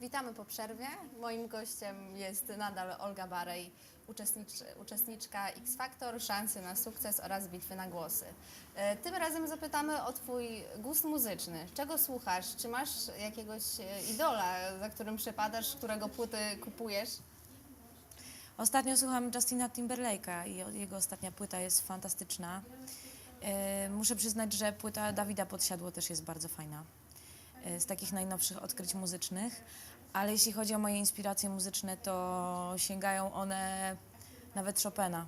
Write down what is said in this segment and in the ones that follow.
Witamy po przerwie. Moim gościem jest nadal Olga Barej, uczestnicz, uczestniczka X Factor, Szansy na sukces oraz Bitwy na głosy. E, Tym razem zapytamy o Twój gust muzyczny. Czego słuchasz? Czy masz jakiegoś e, idola, za którym przepadasz, którego płyty kupujesz? Ostatnio słucham Justina Timberlake'a i jego ostatnia płyta jest fantastyczna. E, Muszę przyznać, że płyta Dawida Podsiadło też jest bardzo fajna. E, Z takich najnowszych odkryć muzycznych. Ale jeśli chodzi o moje inspiracje muzyczne, to sięgają one nawet Chopina.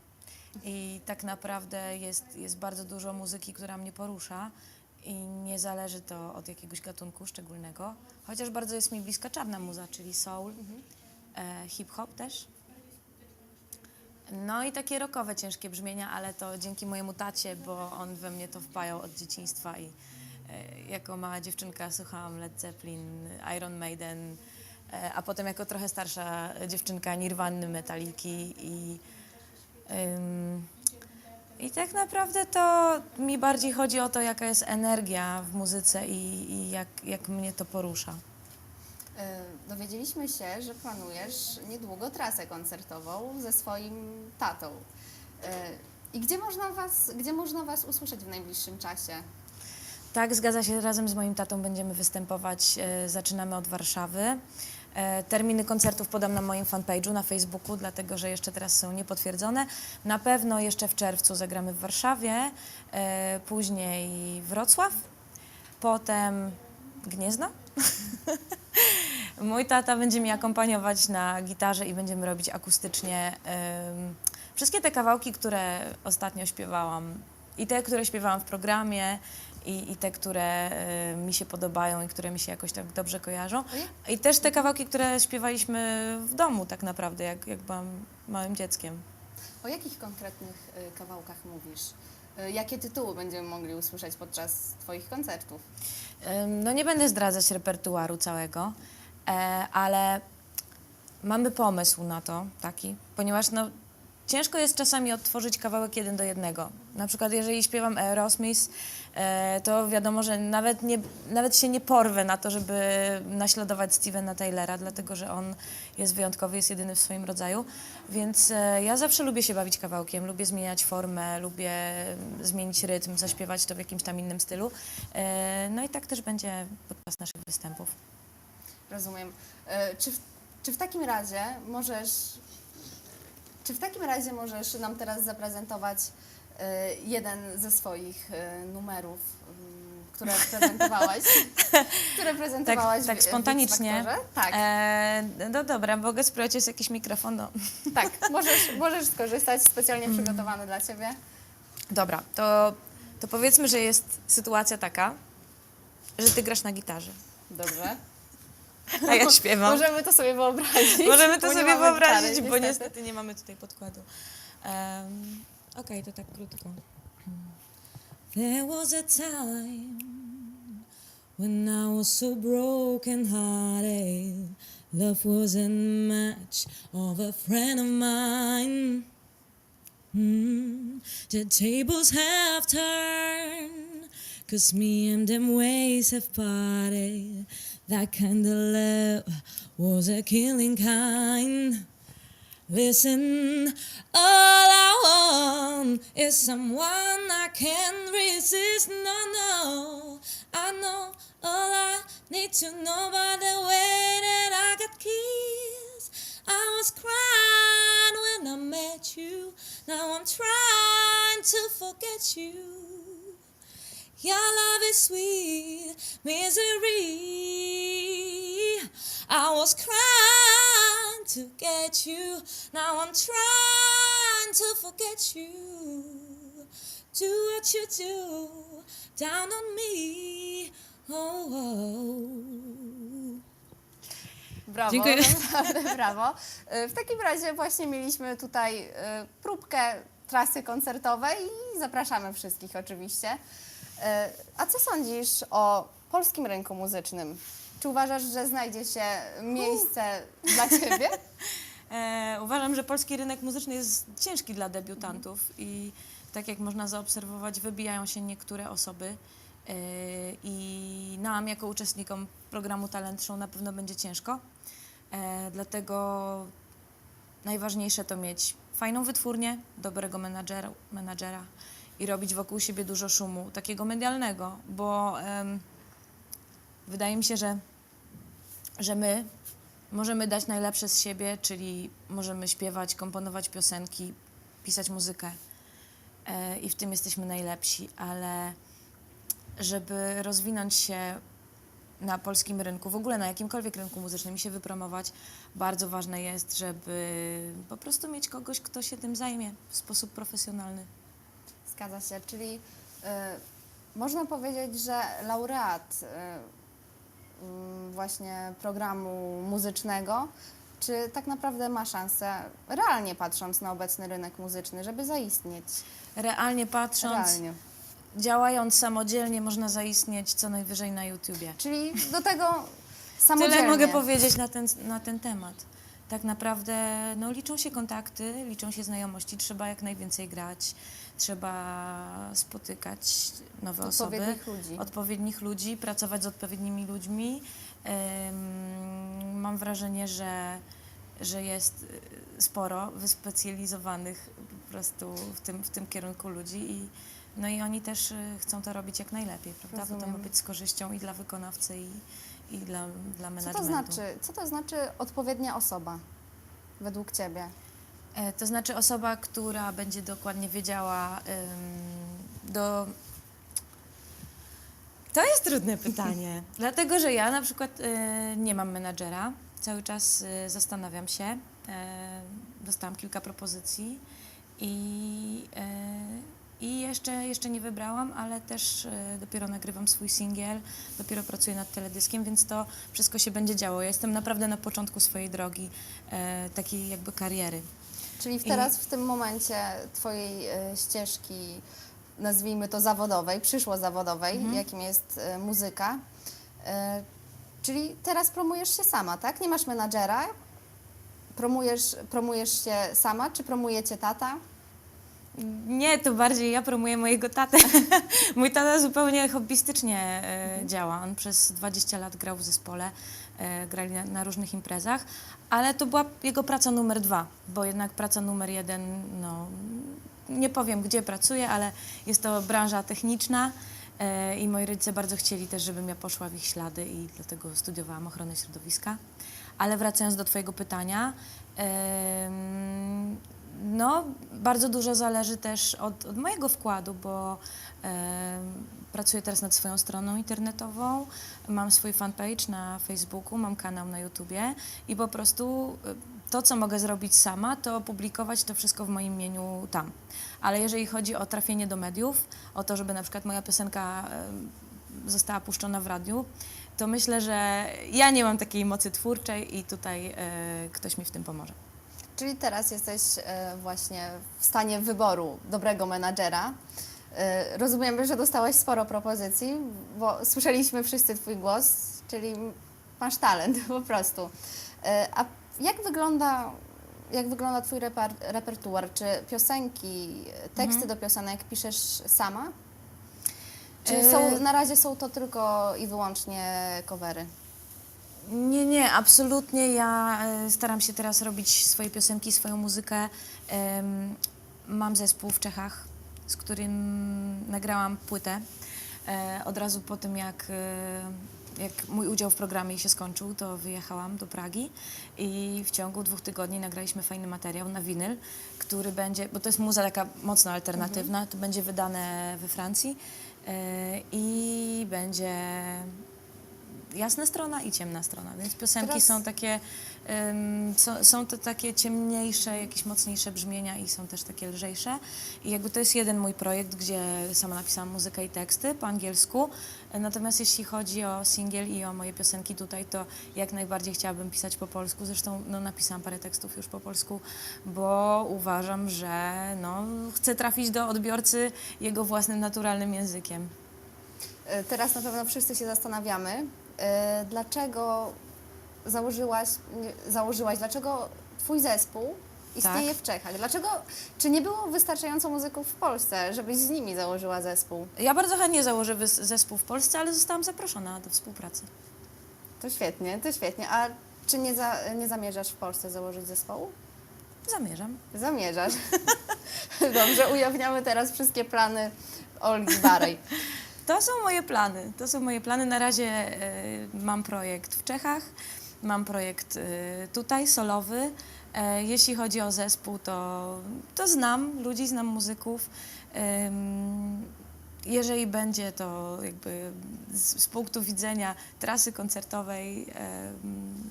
I tak naprawdę jest, jest bardzo dużo muzyki, która mnie porusza i nie zależy to od jakiegoś gatunku szczególnego. Chociaż bardzo jest mi bliska czarna muza, czyli soul, e, hip-hop też. No i takie rockowe, ciężkie brzmienia, ale to dzięki mojemu tacie, bo on we mnie to wpajał od dzieciństwa i jako mała dziewczynka słuchałam Led Zeppelin, Iron Maiden, e, a potem jako trochę starsza dziewczynka Nirwanny, Metaliki i i tak naprawdę to mi bardziej chodzi o to, jaka jest energia w muzyce i, i jak, jak mnie to porusza. E, Dowiedzieliśmy się, że planujesz niedługo trasę koncertową ze swoim tatą. E, I gdzie można Was, gdzie można was usłyszeć w najbliższym czasie? Tak, zgadza się. Razem z moim tatą będziemy występować. E, zaczynamy od Warszawy. E, terminy koncertów podam na moim fanpage'u na Facebooku, dlatego że jeszcze teraz są niepotwierdzone. Na pewno jeszcze w czerwcu zagramy w Warszawie, e, później Wrocław, potem Gniezno. Mój tata będzie mi akompaniować na gitarze i będziemy robić akustycznie wszystkie te kawałki, które ostatnio śpiewałam. I te, które śpiewałam w programie, i, i te, które e, mi się podobają i które mi się jakoś tak dobrze kojarzą. Ojej. I też te kawałki, które śpiewaliśmy w domu tak naprawdę, jak, jak byłam małym dzieckiem. O jakich konkretnych y, kawałkach mówisz? Y, Jakie tytuły będziemy mogli usłyszeć podczas Twoich koncertów? Ym, No nie będę zdradzać repertuaru całego, e, ale mamy pomysł na to taki, ponieważ no, ciężko jest czasami odtworzyć kawałek jeden do jednego. Na przykład jeżeli śpiewam Aerosmith, e, to wiadomo, że nawet, nie, nawet się nie porwę na to, żeby naśladować Stevena Taylora, dlatego że on jest wyjątkowy, jest jedyny w swoim rodzaju. Więc e, ja zawsze lubię się bawić kawałkiem, lubię zmieniać formę, lubię zmienić rytm, zaśpiewać to w jakimś tam innym stylu. E, No i tak też będzie podczas naszych występów. Rozumiem. Czy w, czy w takim razie możesz czy w takim razie możesz nam teraz zaprezentować y, jeden ze swoich y, numerów, ym, które prezentowałaś? które prezentowałaś tak w- w spontanicznie? X-Factorze? Tak, E, no dobra, mogę spróbować, jest jakiś mikrofon. No. tak. Możesz, możesz skorzystać, specjalnie Mhm. przygotowany dla Ciebie. Dobra, to, to powiedzmy, że jest sytuacja taka, że ty grasz na gitarze, Dobrze. A ja śpiewam. Możemy to sobie wyobrazić. Możemy to nie sobie wyobrazić, gitary, bo niestety. niestety nie mamy tutaj podkładu. Um, Okej, to tak krótko. There was a time when I was so broken hearted. Love wasn't much of a friend of mine. Mm, the tables have turned, cause me and them ways have parted. That kind of love was a killing kind. Listen, all I want is someone I can resist. No, no, I know all I need to know by the way that I got kissed. I was crying when I met you. Now I'm trying to forget you. Your love is sweet misery. I was crying to get you. Now I'm trying to forget you. Do what you do down on me. Oh, oh. Brawo, Dziękuję. naprawdę brawo. Y, W takim razie właśnie mieliśmy tutaj y, próbkę trasy koncertowej i zapraszamy wszystkich oczywiście. Y, A co sądzisz o polskim rynku muzycznym? Czy uważasz, że znajdzie się miejsce dla Ciebie? E, uważam, że polski rynek muzyczny jest ciężki dla debiutantów i tak jak można zaobserwować, wybijają się niektóre osoby e, i nam jako uczestnikom programu Talent Show na pewno będzie ciężko. E, dlatego najważniejsze to mieć fajną wytwórnię, dobrego menadżera, menadżera i robić wokół siebie dużo szumu, takiego medialnego, bo em, wydaje mi się, że, że my możemy dać najlepsze z siebie, czyli możemy śpiewać, komponować piosenki, pisać muzykę e, i w tym jesteśmy najlepsi, ale żeby rozwinąć się na polskim rynku, w ogóle na jakimkolwiek rynku muzycznym i się wypromować, bardzo ważne jest, żeby po prostu mieć kogoś, kto się tym zajmie w sposób profesjonalny. Zgadza się, czyli y, można powiedzieć, że laureat y, właśnie programu muzycznego, czy tak naprawdę ma szansę, realnie patrząc na obecny rynek muzyczny, żeby zaistnieć? Realnie patrząc, Realnie. działając samodzielnie, można zaistnieć co najwyżej na YouTubie. Czyli do tego samodzielnie. Tyle mogę powiedzieć na ten, na ten temat. Tak naprawdę no, liczą się kontakty, liczą się znajomości, trzeba jak najwięcej grać, trzeba spotykać nowe osoby, Odpowiednich ludzi. odpowiednich ludzi, pracować z odpowiednimi ludźmi. Ym, mam wrażenie, że, że jest y, sporo wyspecjalizowanych po prostu w tym, w tym kierunku ludzi i, no i oni też y, chcą to robić jak najlepiej, prawda? Bo to ma Rozumiem. być z korzyścią i dla wykonawcy i, i dla, dla Co managementu. to znaczy, co to znaczy odpowiednia osoba według Ciebie? E, To znaczy osoba, która będzie dokładnie wiedziała ym, do... To jest trudne pytanie, dlatego że ja na przykład y, nie mam menadżera. Cały czas y, zastanawiam się. E, dostałam kilka propozycji i, e, i jeszcze, jeszcze nie wybrałam, ale też e, dopiero nagrywam swój singiel, dopiero pracuję nad teledyskiem, więc to wszystko się będzie działo. Ja jestem naprawdę na początku swojej drogi, e, takiej jakby kariery. Czyli w I- teraz, w tym momencie Twojej e, ścieżki, nazwijmy to zawodowej, przyszło zawodowej, Mhm. jakim jest muzyka. Czyli teraz promujesz się sama, tak? Nie masz menadżera? Promujesz, promujesz się sama, czy promuje Cię tata? Nie, to bardziej ja promuję mojego tatę. Mój tata zupełnie hobbystycznie e, działa. On przez 20 lat grał w zespole, e, grali na, na różnych imprezach, ale to była jego praca numer dwa, bo jednak praca numer jeden, no nie powiem gdzie pracuję, ale jest to branża techniczna e, i moi rodzice bardzo chcieli też, żebym ja poszła w ich ślady i dlatego studiowałam ochronę środowiska. Ale wracając do Twojego pytania, no, bardzo dużo zależy też od, od mojego wkładu, bo em, pracuję teraz nad swoją stroną internetową, mam swój fanpage na Facebooku, mam kanał na YouTubie i po prostu e, to, co mogę zrobić sama, to publikować to wszystko w moim imieniu tam. Ale jeżeli chodzi o trafienie do mediów, o to, żeby na przykład moja piosenka em, została puszczona w radiu, to myślę, że ja nie mam takiej mocy twórczej i tutaj e, ktoś mi w tym pomoże. Czyli teraz jesteś e, właśnie w stanie wyboru dobrego menadżera. E, Rozumiem, że dostałaś sporo propozycji, bo słyszeliśmy wszyscy Twój głos, czyli masz talent po prostu. E, A jak wygląda, jak wygląda Twój reper, repertuar? Czy piosenki, teksty do piosenek piszesz sama? Czy są, na razie są to tylko i wyłącznie covery? Nie, nie, absolutnie. Ja e, staram się teraz robić swoje piosenki, swoją muzykę. Em, Mam zespół w Czechach, z którym nagrałam płytę. E, Od razu po tym, jak, e, jak mój udział w programie się skończył, to wyjechałam do Pragi i w ciągu dwóch tygodni nagraliśmy fajny materiał na winyl, który będzie, bo to jest muza taka mocno alternatywna, to będzie wydane we Francji e, i będzie jasna strona i ciemna strona, więc piosenki Teraz- są takie, ym, są, są to takie ciemniejsze, jakieś mocniejsze brzmienia i są też takie lżejsze. I jakby to jest jeden mój projekt, gdzie sama napisałam muzykę i teksty po angielsku. Natomiast jeśli chodzi o singiel i o moje piosenki tutaj, to jak najbardziej chciałabym pisać po polsku. Zresztą no, napisałam parę tekstów już po polsku, bo uważam, że no, chcę trafić do odbiorcy jego własnym, naturalnym językiem. E, Teraz na pewno wszyscy się zastanawiamy, dlaczego założyłaś, założyłaś, dlaczego Twój zespół istnieje Tak. w Czechach? Dlaczego, czy nie było wystarczająco muzyków w Polsce, żebyś z nimi założyła zespół? Ja bardzo chętnie założę zespół w Polsce, ale zostałam zaproszona do współpracy. To świetnie, to świetnie. A czy nie, za, nie zamierzasz w Polsce założyć zespołu? Zamierzam. Zamierzasz. Dobrze, ujawniamy teraz wszystkie plany Olgi Barej. To są moje plany. To są moje plany. Na razie e, mam projekt w Czechach, mam projekt e, tutaj, solowy. E, jeśli chodzi o zespół, to, to znam ludzi, znam muzyków. Jeżeli będzie to jakby z, z punktu widzenia trasy koncertowej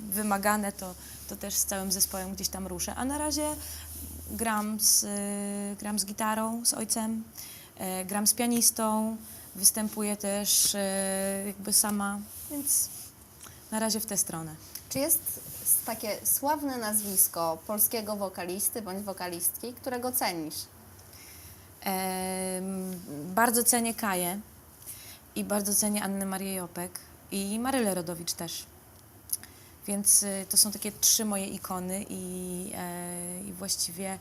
wymagane, to, to też z całym zespołem gdzieś tam ruszę. A na razie gram z, gram z gitarą, z ojcem, gram z pianistą, występuję też e, jakby sama, więc na razie w tę stronę. Czy jest takie sławne nazwisko polskiego wokalisty bądź wokalistki, którego cenisz? Bardzo cenię Kaję i bardzo cenię Annę Marię Jopek i Marylę Rodowicz też. Więc y, to są takie trzy moje ikony i, e, i właściwie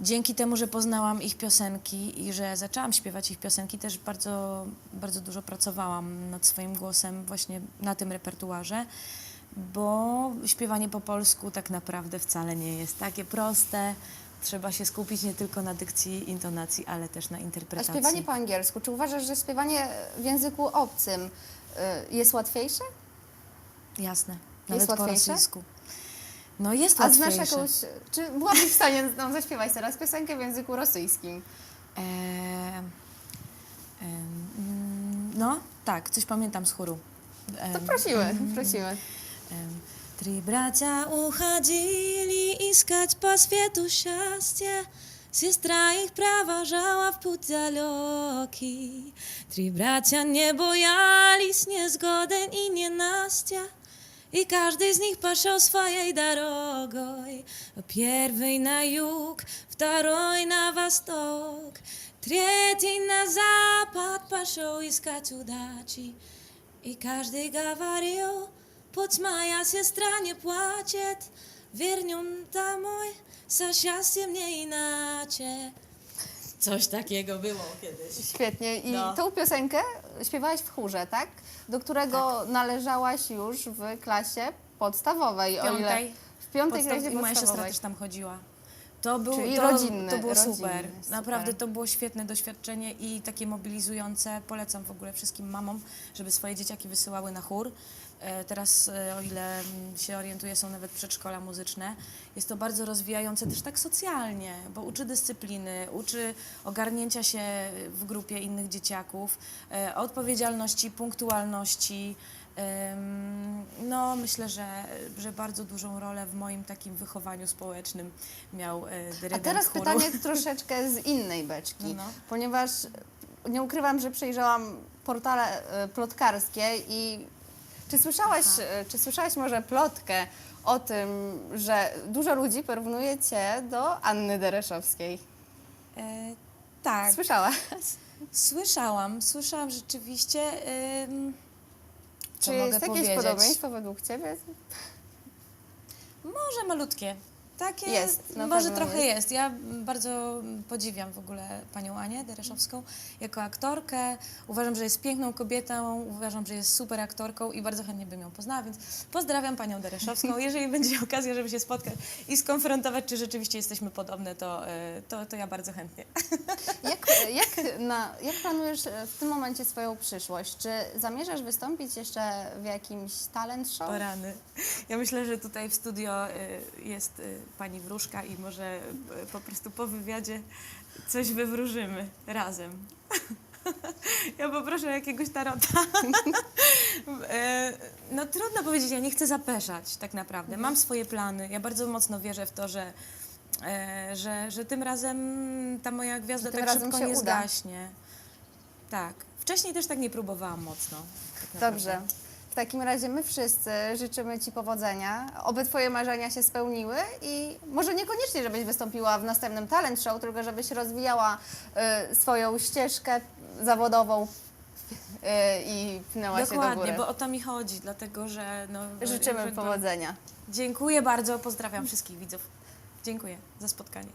dzięki temu, że poznałam ich piosenki i że zaczęłam śpiewać ich piosenki, też bardzo, bardzo dużo pracowałam nad swoim głosem właśnie na tym repertuarze, bo śpiewanie po polsku tak naprawdę wcale nie jest takie proste. Trzeba się skupić nie tylko na dykcji, intonacji, ale też na A interpretacji. śpiewanie po angielsku, czy uważasz, że śpiewanie w języku obcym y, jest łatwiejsze? Jasne, nawet po łatwiejsze? rosyjsku. No jest A znasz łatwiejsze. jakąś, czy byłabyś w stanie nam zaśpiewać teraz piosenkę w języku rosyjskim? Eee, em, mm, no, tak, coś pamiętam z chóru. To Em, prosimy, prosimy. em, Три братья уходили искать по свету счастья, Сестра их провожала в путь далекий. Три братья не боялись несгоды и ненастья, И каждый из них пошел своей дорогой. Первый на юг, второй на восток, третий на запад пошел искать удачи. И каждый говорил, путь моя сестра не плачет, вернем домой, со счастьем не иначе. Coś takiego było kiedyś. Świetnie. I No. tą piosenkę śpiewałaś w chórze, tak? Do którego należałaś już w klasie podstawowej. O ile Piątej. w piątej Podstaw- klasie I moja siostra podstawowej. też tam chodziła. To, był, Czyli to, rodzinny- to było rodzinny, super. super. Naprawdę to było świetne doświadczenie i takie mobilizujące. Polecam w ogóle wszystkim mamom, żeby swoje dzieciaki wysyłały na chór. E, Teraz, e, o ile mm, się orientuję, są nawet przedszkola muzyczne. Jest to bardzo rozwijające też tak socjalnie, bo uczy dyscypliny, uczy ogarnięcia się w grupie innych dzieciaków, e, odpowiedzialności, punktualności. No, myślę, że, że bardzo dużą rolę w moim takim wychowaniu społecznym miał e, A dyrygent teraz chóru. pytanie troszeczkę z innej beczki, No, no. ponieważ nie ukrywam, że przejrzałam portale e, plotkarskie i czy słyszałaś, e, czy słyszałaś może plotkę o tym, że dużo ludzi porównuje cię do Anny Dereszowskiej? E, tak, Słyszałaś? słyszałam, słyszałam rzeczywiście. Czy mogę jest jakieś powiedzieć? podobieństwo według ciebie? Może malutkie. Takie, Jest, na może pewno trochę jest. jest. Ja bardzo podziwiam w ogóle panią Anię Dereszowską jako aktorkę. Uważam, że jest piękną kobietą, uważam, że jest super aktorką i bardzo chętnie bym ją poznała, więc pozdrawiam panią Dereszowską. Jeżeli będzie okazja, żeby się spotkać i skonfrontować, czy rzeczywiście jesteśmy podobne, to, e, to, to ja bardzo chętnie. Jak, jak, na, jak planujesz e, w tym momencie swoją przyszłość? Czy zamierzasz wystąpić jeszcze w jakimś talent show? O rany. Ja myślę, że tutaj w studio y, jest pani Wróżka i może y, po prostu po wywiadzie coś wywróżymy razem. Ja poproszę jakiegoś tarota. E, No trudno powiedzieć, ja nie chcę zapeszać tak naprawdę. Mam swoje plany. Ja bardzo mocno wierzę w to, że, e, że, że tym razem ta moja gwiazda tak szybko nie uda. zgaśnie. Tak. Wcześniej też tak nie próbowałam mocno. tak. Dobrze. W takim razie my wszyscy życzymy Ci powodzenia, oby Twoje marzenia się spełniły i może niekoniecznie, żebyś wystąpiła w następnym talent show, tylko żebyś rozwijała y, swoją ścieżkę zawodową y, i pnęła się do Dokładnie, góry. bo o to mi chodzi, dlatego że. No, Życzymy jakby- powodzenia. Dziękuję bardzo, pozdrawiam wszystkich widzów. Dziękuję za spotkanie.